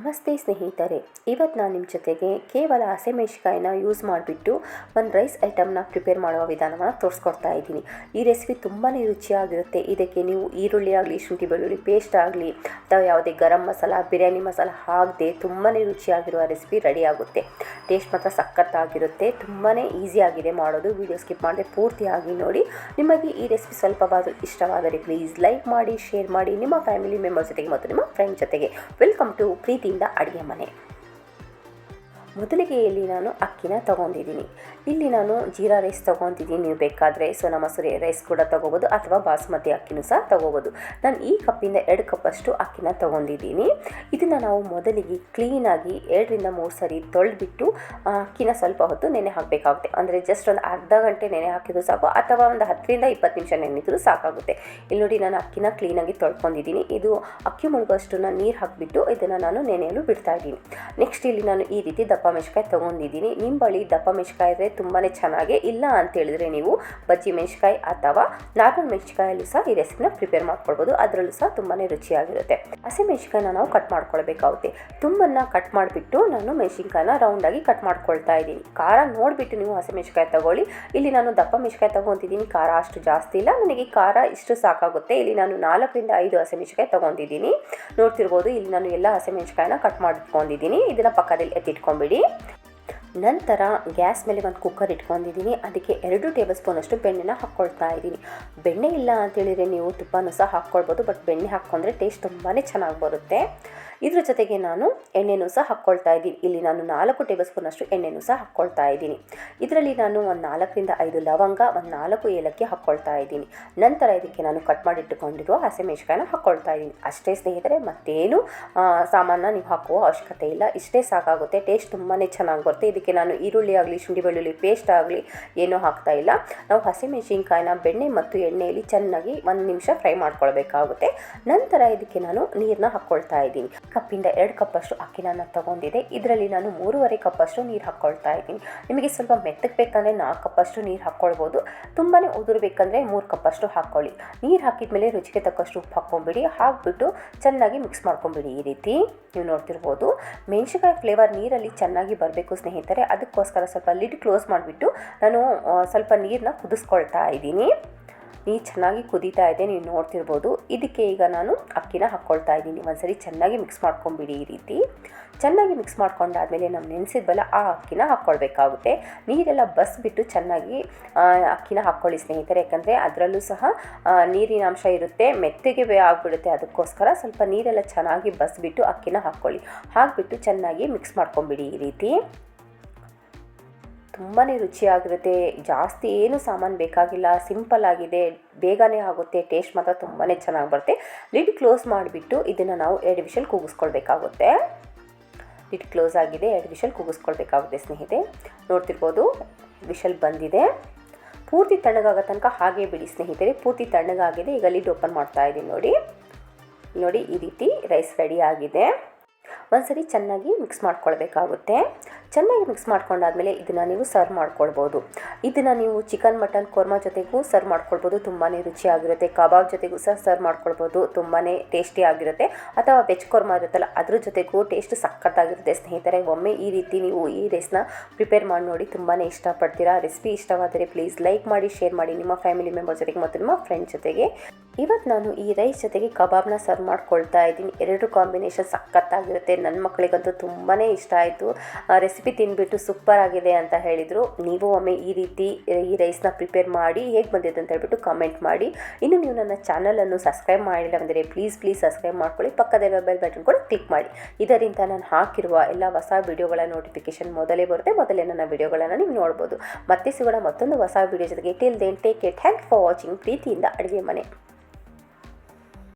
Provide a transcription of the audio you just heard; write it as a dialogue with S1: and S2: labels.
S1: ನಮಸ್ತೆ ಸ್ನೇಹಿತರೆ ಇವತ್ತು ನಾನು ನಿಮ್ಮ ಜೊತೆಗೆ ಕೇವಲ ಹಸಿಮೆಣ್ಸಿಕಾಯಿನ ಯೂಸ್ ಮಾಡಿಬಿಟ್ಟು ಒಂದು ರೈಸ್ ಐಟಮ್ನ ಪ್ರಿಪೇರ್ ಮಾಡುವ ವಿಧಾನವನ್ನು ತೋರಿಸ್ಕೊಡ್ತಾ ಇದ್ದೀನಿ. ಈ ರೆಸಿಪಿ ತುಂಬಾ ರುಚಿಯಾಗಿರುತ್ತೆ. ಇದಕ್ಕೆ ನೀವು ಈರುಳ್ಳಿ ಆಗಲಿ, ಶುಂಠಿ ಬೆಳ್ಳುಳ್ಳಿ ಪೇಸ್ಟ್ ಆಗಲಿ, ಅಥವಾ ಯಾವುದೇ ಗರಂ ಮಸಾಲ, ಬಿರಿಯಾನಿ ಮಸಾಲ ಹಾಕದೆ ತುಂಬಾ ರುಚಿಯಾಗಿರುವ ರೆಸಿಪಿ ರೆಡಿ ಆಗುತ್ತೆ. ಟೇಸ್ಟ್ ಮಾತ್ರ ಸಖತ್ತಾಗಿರುತ್ತೆ. ತುಂಬಾ ಈಸಿಯಾಗಿದೆ ಮಾಡೋದು. ವಿಡಿಯೋ ಸ್ಕಿಪ್ ಮಾಡದೆ ಪೂರ್ತಿಯಾಗಿ ನೋಡಿ. ನಿಮಗೆ ಈ ರೆಸಿಪಿ ಸ್ವಲ್ಪವಾದರೂ ಇಷ್ಟವಾದರೆ ಪ್ಲೀಸ್ ಲೈಕ್ ಮಾಡಿ ಶೇರ್ ಮಾಡಿ. ನಿಮ್ಮ ಫ್ಯಾಮಿಲಿ ಮೆಂಬರ್ಸ್ ಜೊತೆಗೆ ಮತ್ತು ನಿಮ್ಮ ಫ್ರೆಂಡ್ ಜೊತೆಗೆ. ವೆಲ್ಕಮ್ ಟು ಪ್ರೀತಿಯಿಂದ ಅಡುಗೆ ಮನೆ. ಮೊದಲಿಗೆ ಇಲ್ಲಿ ನಾನು ಅಕ್ಕಿನ ತೊಗೊಂಡಿದ್ದೀನಿ. ಇಲ್ಲಿ ನಾನು ಜೀರಾ ರೈಸ್ ತೊಗೊತಿದ್ದೀನಿ ನೀವು ಬೇಕಾದರೆ ಸೋನಾ ಮಸೂರಿ ರೈಸ್ ಕೂಡ ತೊಗೋಬೋದು ಅಥವಾ ಬಾಸುಮತಿ ಅಕ್ಕಿನೂ ಸಹ ತೊಗೋಬೋದು. ನಾನು ಈ ಕಪ್ಪಿಂದ ಎರಡು ಕಪ್ಪಷ್ಟು ಅಕ್ಕಿನ ತೊಗೊಂಡಿದ್ದೀನಿ. ಇದನ್ನು ನಾವು ಮೊದಲಿಗೆ ಕ್ಲೀನಾಗಿ ಎರಡರಿಂದ ಮೂರು ಸರಿ ತೊಳೆದ್ಬಿಟ್ಟು ಅಕ್ಕಿನ ಸ್ವಲ್ಪ ಹೊತ್ತು ನೆನೆ ಹಾಕಬೇಕಾಗುತ್ತೆ. ಅಂದರೆ ಜಸ್ಟ್ ಒಂದು ಅರ್ಧ ಗಂಟೆ ನೆನೆ ಹಾಕಿದ್ರು ಸಾಕು, ಅಥವಾ ಒಂದು ಹತ್ತರಿಂದ ಇಪ್ಪತ್ತು ನಿಮಿಷ ನೆನೆದ್ರು ಸಾಕಾಗುತ್ತೆ. ಇಲ್ಲಿ ನೋಡಿ ನಾನು ಅಕ್ಕಿನ ಕ್ಲೀನಾಗಿ ತೊಳ್ಕೊಂಡಿದ್ದೀನಿ. ಇದು ಅಕ್ಕಿ ನಾನು ನೀರು ಹಾಕಿಬಿಟ್ಟು ಇದನ್ನು ನಾನು ನೆನೆಯಲು ಬಿಡ್ತಾ ಇದ್ದೀನಿ. ನೆಕ್ಸ್ಟ್ ಇಲ್ಲಿ ನಾನು ಈ ರೀತಿ ದಪ್ಪ ಮೆಣಸಿಕಾಯಿ ತೊಗೊಂಡಿದ್ದೀನಿ. ನಿಮ್ಮ ಬಳಿ ದಪ್ಪ ಮೆಣಸಿಕಾಯಿ ಇದ್ದರೆ ತುಂಬಾ ಚೆನ್ನಾಗಿ ಇಲ್ಲ ಅಂತ ಹೇಳಿದ್ರೆ ನೀವು ಬಜ್ಜಿ ಮೆಣಸಿಕಾಯಿ ಅಥವಾ ನಾರ್ಮಲ್ ಮೆಣಸಿಕಾಯಲ್ಲೂ ಸಹ ಈ ರೆಸಿಪಿನ ಪ್ರಿಪೇರ್ ಮಾಡ್ಕೊಳ್ಬೋದು. ಅದರಲ್ಲೂ ಸಹ ತುಂಬಾ ರುಚಿಯಾಗಿರುತ್ತೆ. ಹಸಿ ಮೆಣಸಿಕಾಯಿನ ನಾವು ಕಟ್ ಮಾಡ್ಕೊಳ್ಬೇಕಾಗುತ್ತೆ. ತುಂಬನ್ನು ಕಟ್ ಮಾಡಿಬಿಟ್ಟು ನಾನು ಮೆಣಸಿನ್ಕಾಯಿನ ರೌಂಡಾಗಿ ಕಟ್ ಮಾಡ್ಕೊಳ್ತಾ ಇದ್ದೀನಿ. ಖಾರ ನೋಡಿಬಿಟ್ಟು ನೀವು ಹಸಿ ಮೆಣಸಿಕಾಯಿ ತಗೊಳ್ಳಿ. ಇಲ್ಲಿ ನಾನು ದಪ್ಪ ಮೆಣಸಿಕಾಯಿ ತೊಗೊತಿದ್ದೀನಿ ಖಾರ ಅಷ್ಟು ಜಾಸ್ತಿ ಇಲ್ಲ. ನನಗೆ ಖಾರ ಇಷ್ಟು ಸಾಕಾಗುತ್ತೆ. ಇಲ್ಲಿ ನಾನು ನಾಲ್ಕರಿಂದ ಐದು ಹಸಿಮೆಣಸಿಕಾಯಿ ತೊಗೊಂಡಿದ್ದೀನಿ. ನೋಡ್ತಿರ್ಬೋದು ಇಲ್ಲಿ ನಾನು ಎಲ್ಲ ಹಸಿಮೆಣಸಿಕಾಯಿನ ಕಟ್ ಮಾಡ್ಕೊಂಡಿದ್ದೀನಿ. ಇದನ್ನು ಪಕ್ಕದಲ್ಲಿ ನಂತರ ಗ್ಯಾಸ್ ಮೇಲೆ ಒಂದು ಕುಕ್ಕರ್ ಇಟ್ಕೊಂಡಿದ್ದೀನಿ. ಅದಕ್ಕೆ ಎರಡು ಟೇಬಲ್ ಸ್ಪೂನಷ್ಟು ಬೆಣ್ಣೆನ ಹಾಕ್ಕೊಳ್ತಾ ಇದ್ದೀನಿ. ಬೆಣ್ಣೆ ಇಲ್ಲ ಅಂತೇಳಿದರೆ ನೀವು ತುಪ್ಪನೂ ಸಹ ಹಾಕ್ಕೊಳ್ಬೋದು, ಬಟ್ ಬೆಣ್ಣೆ ಹಾಕ್ಕೊಂಡ್ರೆ ಟೇಸ್ಟ್ ತುಂಬಾ ಚೆನ್ನಾಗಿ ಬರುತ್ತೆ. ಇದ್ರ ಜೊತೆಗೆ ನಾನು ಎಣ್ಣೆನೂ ಸಹ ಹಾಕ್ಕೊಳ್ತಾ ಇದ್ದೀನಿ. ಇಲ್ಲಿ ನಾನು ನಾಲ್ಕು ಟೇಬಲ್ ಸ್ಪೂನಷ್ಟು ಎಣ್ಣೆನೂ ಸಹ ಹಾಕ್ಕೊಳ್ತಾ ಇದ್ದೀನಿ. ಇದರಲ್ಲಿ ನಾನು ಒಂದು ನಾಲ್ಕರಿಂದ ಐದು ಲವಂಗ, ಒಂದು ನಾಲ್ಕು ಏಲಕ್ಕಿ ಹಾಕ್ಕೊಳ್ತಾ ಇದ್ದೀನಿ. ನಂತರ ಇದಕ್ಕೆ ನಾನು ಕಟ್ ಮಾಡಿಟ್ಟುಕೊಂಡಿರುವ ಹಸಿಮೆಣ್ಸಿಕಾಯಿನ ಹಾಕ್ಕೊಳ್ತಾ ಇದ್ದೀನಿ. ಅಷ್ಟೇ ಸ್ನೇಹಿತರೆ, ಮತ್ತೇನು ಸಾಮಾನ ನೀವು ಹಾಕುವ ಅವಶ್ಯಕತೆ ಇಲ್ಲ. ಇಷ್ಟೇ ಸಾಕಾಗುತ್ತೆ. ಟೇಸ್ಟ್ ತುಂಬಾ ಚೆನ್ನಾಗಿ ಬರುತ್ತೆ. ಇದಕ್ಕೆ ನಾನು ಈರುಳ್ಳಿ ಆಗಲಿ, ಶುಂಠಿ ಬೆಳ್ಳುಳ್ಳಿ ಪೇಸ್ಟ್ ಆಗಲಿ ಏನೂ ಹಾಕ್ತಾ ಇಲ್ಲ. ನಾವು ಹಸಿಮೆಣಸಿನ್ಕಾಯಿನ ಬೆಣ್ಣೆ ಮತ್ತು ಎಣ್ಣೆಯಲ್ಲಿ ಚೆನ್ನಾಗಿ ಒಂದು ನಿಮಿಷ ಫ್ರೈ ಮಾಡ್ಕೊಳ್ಬೇಕಾಗುತ್ತೆ. ನಂತರ ಇದಕ್ಕೆ ನಾನು ನೀರನ್ನ ಹಾಕ್ಕೊಳ್ತಾ ಇದ್ದೀನಿ. ಕಪ್ಪಿಂದ ಎರಡು ಕಪ್ಪಷ್ಟು ಅಕ್ಕಿನ ತಗೊಂಡಿದೆ ಇದರಲ್ಲಿ ನಾನು ಮೂರುವರೆ ಕಪ್ಪಷ್ಟು ನೀರು ಹಾಕ್ಕೊಳ್ತಾ ಇದ್ದೀನಿ. ನಿಮಗೆ ಸ್ವಲ್ಪ ಮೆತ್ತಗೆ ಬೇಕಂದರೆ ನಾಲ್ಕು ಕಪ್ಪಷ್ಟು ನೀರು ಹಾಕ್ಕೊಳ್ಬೋದು ತುಂಬಾ ಉದುರಬೇಕಂದ್ರೆ ಮೂರು ಕಪ್ಪಷ್ಟು ಹಾಕ್ಕೊಳ್ಳಿ ನೀರು ಹಾಕಿದ ಮೇಲೆ ರುಚಿಗೆ ತಕ್ಕಷ್ಟು ಉಪ್ಪು ಹಾಕ್ಕೊಂಬಿಡಿ. ಹಾಕ್ಬಿಟ್ಟು ಚೆನ್ನಾಗಿ ಮಿಕ್ಸ್ ಮಾಡ್ಕೊಂಬಿಡಿ. ಈ ರೀತಿ ನೀವು ನೋಡ್ತಿರ್ಬೋದು. ಮೆಣಸಿನ್ಕಾಯಿ ಫ್ಲೇವರ್ ನೀರಲ್ಲಿ ಚೆನ್ನಾಗಿ ಬರಬೇಕು ಸ್ನೇಹಿತರೆ. ಅದಕ್ಕೋಸ್ಕರ ಸ್ವಲ್ಪ ಲಿಡ್ ಕ್ಲೋಸ್ ಮಾಡಿಬಿಟ್ಟು ನಾನು ಸ್ವಲ್ಪ ನೀರನ್ನ ಕುದಿಸ್ಕೊಳ್ತಾ ಇದ್ದೀನಿ. ನೀರು ಚೆನ್ನಾಗಿ ಕುದೀತಾ ಇದೆ ನೀವು ನೋಡ್ತಿರ್ಬೋದು. ಇದಕ್ಕೆ ಈಗ ನಾನು ಅಕ್ಕಿನ ಹಾಕ್ಕೊಳ್ತಾ ಇದ್ದೀನಿ. ಒಂದ್ಸರಿ ಚೆನ್ನಾಗಿ ಮಿಕ್ಸ್ ಮಾಡ್ಕೊಂಬಿಡಿ ಈ ರೀತಿ. ಚೆನ್ನಾಗಿ ಮಿಕ್ಸ್ ಮಾಡ್ಕೊಂಡಾದಮೇಲೆ ನಾವು ನೆನೆಸಿದ್ವಲ್ಲ ಆ ಅಕ್ಕಿನ ಹಾಕ್ಕೊಳ್ಬೇಕಾಗುತ್ತೆ ನೀರೆಲ್ಲ ಬಸ್ಬಿಟ್ಟು ಚೆನ್ನಾಗಿ ಅಕ್ಕಿನ ಹಾಕ್ಕೊಳ್ಳಿ ಸ್ನೇಹಿತರೆ. ಯಾಕಂದರೆ ಅದರಲ್ಲೂ ಸಹ ನೀರಿನ ಅಂಶ ಇರುತ್ತೆ, ಮೆತ್ತಗೆ ಆಗಿಬಿಡುತ್ತೆ. ಅದಕ್ಕೋಸ್ಕರ ಸ್ವಲ್ಪ ನೀರೆಲ್ಲ ಚೆನ್ನಾಗಿ ಬಸ್ಬಿಟ್ಟು ಅಕ್ಕಿನ ಹಾಕ್ಕೊಳ್ಳಿ ಹಾಕಿಬಿಟ್ಟು ಚೆನ್ನಾಗಿ ಮಿಕ್ಸ್ ಮಾಡ್ಕೊಂಬಿಡಿ ಈ ರೀತಿ. ತುಂಬಾ ರುಚಿಯಾಗಿರುತ್ತೆ. ಜಾಸ್ತಿ ಏನು ಸಾಮಾನು ಬೇಕಾಗಿಲ್ಲ. ಸಿಂಪಲ್ ಆಗಿದೆ. ಬೇಗನೆ ಆಗುತ್ತೆ. ಟೇಸ್ಟ್ ಮಾತ್ರ ತುಂಬಾ ಚೆನ್ನಾಗಿ ಬರುತ್ತೆ. ಲಿಡ್ ಕ್ಲೋಸ್ ಮಾಡಿಬಿಟ್ಟು ಇದನ್ನು ನಾವು ಎರಡು ವಿಷಲ್ ಕೂಗಿಸ್ಕೊಳ್ಬೇಕಾಗುತ್ತೆ. ಲಿಡ್ ಕ್ಲೋಸ್ ಆಗಿದೆ. ಎರಡು ವಿಷಲ್ ಕೂಗಿಸ್ಕೊಳ್ಬೇಕಾಗುತ್ತೆ ಸ್ನೇಹಿತೆ. ನೋಡ್ತಿರ್ಬೋದು, ವಿಷಲ್ ಬಂದಿದೆ. ಪೂರ್ತಿ ತಣ್ಣಗಾಗೋ ತನಕ ಹಾಗೆ ಬಿಡಿ ಸ್ನೇಹಿತರೆ. ಪೂರ್ತಿ ತಣ್ಣಗಾಗಿದೆ. ಈಗ ಲಿಡ್ ಓಪನ್ ಮಾಡ್ತಾ ಇದ್ದೀನಿ ನೋಡಿ. ನೋಡಿ, ಈ ರೀತಿ ರೈಸ್ ರೆಡಿ ಆಗಿದೆ. ಒಂದ್ಸರಿ ಚೆನ್ನಾಗಿ ಮಿಕ್ಸ್ ಮಾಡ್ಕೊಳ್ಬೇಕಾಗುತ್ತೆ. ಚೆನ್ನಾಗಿ ಮಿಕ್ಸ್ ಮಾಡ್ಕೊಂಡಾದ್ಮೇಲೆ ಇದನ್ನು ನೀವು ಸರ್ವ್ ಮಾಡ್ಕೊಳ್ಬೋದು. ಇದನ್ನು ನೀವು ಚಿಕನ್ ಮಟನ್ ಕೋರ್ಮಾ ಜೊತೆಗೂ ಸರ್ವ್ ಮಾಡ್ಕೊಳ್ಬೋದು. ತುಂಬಾ ರುಚಿಯಾಗಿರುತ್ತೆ. ಕಬಾಬ್ ಜೊತೆಗೂ ಸಹ ಸರ್ವ್ ಮಾಡ್ಕೊಳ್ಬೋದು. ತುಂಬಾ ಟೇಸ್ಟಿ ಆಗಿರುತ್ತೆ. ಅಥವಾ ವೆಜ್ ಕೋರ್ಮಾ ಇರುತ್ತಲ್ಲ, ಅದ್ರ ಜೊತೆಗೂ ಟೇಸ್ಟ್ ಸಖತ್ತಾಗಿರುತ್ತೆ. ಸ್ನೇಹಿತರೆ, ಒಮ್ಮೆ ಈ ರೀತಿ ನೀವು ಈ ರೈಸ್ನ ಪ್ರಿಪೇರ್ ಮಾಡಿ ನೋಡಿ ತುಂಬಾ ಇಷ್ಟಪಡ್ತೀರಾ. ರೆಸಿಪಿ ಇಷ್ಟವಾದರೆ ಪ್ಲೀಸ್ ಲೈಕ್ ಮಾಡಿ ಶೇರ್ ಮಾಡಿ. ನಿಮ್ಮ ಫ್ಯಾಮಿಲಿ ಮೆಂಬರ್ ಜೊತೆಗೆ ಮತ್ತು ನಿಮ್ಮ ಫ್ರೆಂಡ್ ಜೊತೆಗೆ. ಇವತ್ತು ನಾನು ಈ ರೈಸ್ ಜೊತೆಗೆ ಕಬಾಬ್ನ ಸರ್ವ್ ಮಾಡ್ಕೊಳ್ತಾ ಇದ್ದೀನಿ. ಎರಡು ಕಾಂಬಿನೇಷನ್ ಸಖತ್ತಾಗಿರುತ್ತೆ. ನನ್ನ ಮಕ್ಕಳಿಗಂತೂ ತುಂಬಾ ಇಷ್ಟ ಆಯಿತು. ರೆಸಿಪಿ ತಿಂದ್ಬಿಟ್ಟು ಸೂಪರ್ ಆಗಿದೆ ಅಂತ ಹೇಳಿದರು. ನೀವು ಒಮ್ಮೆ ಈ ರೀತಿ, ಈ ರೈಸ್ನ ಪ್ರಿಪೇರ್ ಮಾಡಿ ಹೇಗೆ ಬಂದಿದೆ ಅಂತ ಹೇಳ್ಬಿಟ್ಟು ಕಮೆಂಟ್ ಮಾಡಿ. ಇನ್ನು ನೀವು ನನ್ನ ಚಾನಲನ್ನು ಸಬ್ಸ್ಕ್ರೈಬ್ ಮಾಡಿಲ್ಲ ಅಂದರೆ ಪ್ಲೀಸ್ ಪ್ಲೀಸ್ ಸಬ್ಸ್ಕ್ರೈಬ್ ಮಾಡ್ಕೊಳ್ಳಿ. ಪಕ್ಕದಲ್ಲಿರುವ ಬೆಲ್ ಬಟನ್ ಕೂಡ ಕ್ಲಿಕ್ ಮಾಡಿ. ಇದರಿಂದ ನಾನು ಹಾಕಿರುವ ಎಲ್ಲ ಹೊಸ ವಿಡಿಯೋಗಳ ನೋಟಿಫಿಕೇಶನ್ ಮೊದಲೇ ಬರುತ್ತೆ. ಮೊದಲೇ ನನ್ನ ವಿಡಿಯೋಗಳನ್ನು ನೀವು ನೋಡ್ಬೋದು. ಮತ್ತೆ ಸಿಗೋಣ ಮತ್ತೊಂದು ಹೊಸ ವಿಡಿಯೋ ಜೊತೆಗೆ. Till then take care thank for watching ಪ್ರೀತಿಯಿಂದ ಅಡುಗೆ ಮನೆ.